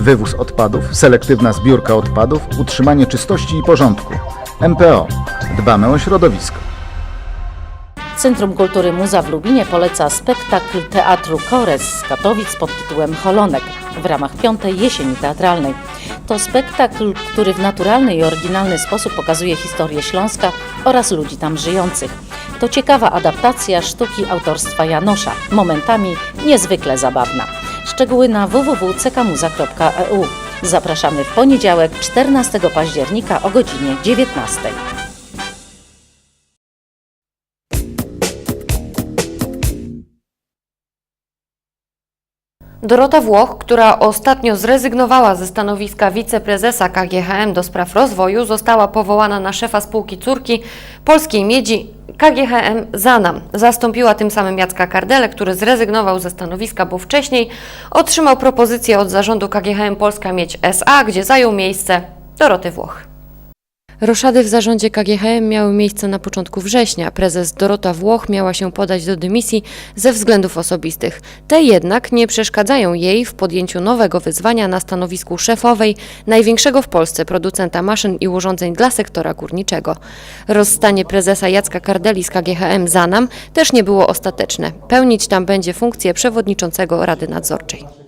Wywóz odpadów, selektywna zbiórka odpadów, utrzymanie czystości i porządku. MPO. Dbamy o środowisko. Centrum Kultury Muza w Lubinie poleca spektakl Teatru Kores z Katowic pod tytułem Holonek w ramach piątej jesieni teatralnej. To spektakl, który w naturalny i oryginalny sposób pokazuje historię Śląska oraz ludzi tam żyjących. To ciekawa adaptacja sztuki autorstwa Janosza, momentami niezwykle zabawna. Szczegóły na www.cekmuza.eu. Zapraszamy w poniedziałek 14 października o godzinie 19. Dorota Włoch, która ostatnio zrezygnowała ze stanowiska wiceprezesa KGHM do spraw rozwoju, została powołana na szefa spółki córki Polskiej Miedzi KGHM Zanam. Zastąpiła tym samym Jacka Kardelę, który zrezygnował ze stanowiska, bo wcześniej otrzymał propozycję od zarządu KGHM Polska Miedź SA, gdzie zajął miejsce Doroty Włoch. Roszady w zarządzie KGHM miały miejsce na początku września. Prezes Dorota Włoch miała się podać do dymisji ze względów osobistych. Te jednak nie przeszkadzają jej w podjęciu nowego wyzwania na stanowisku szefowej największego w Polsce producenta maszyn i urządzeń dla sektora górniczego. Rozstanie prezesa Jacka Kardeli z KGHM Zanam też nie było ostateczne. Pełnić tam będzie funkcję przewodniczącego Rady Nadzorczej.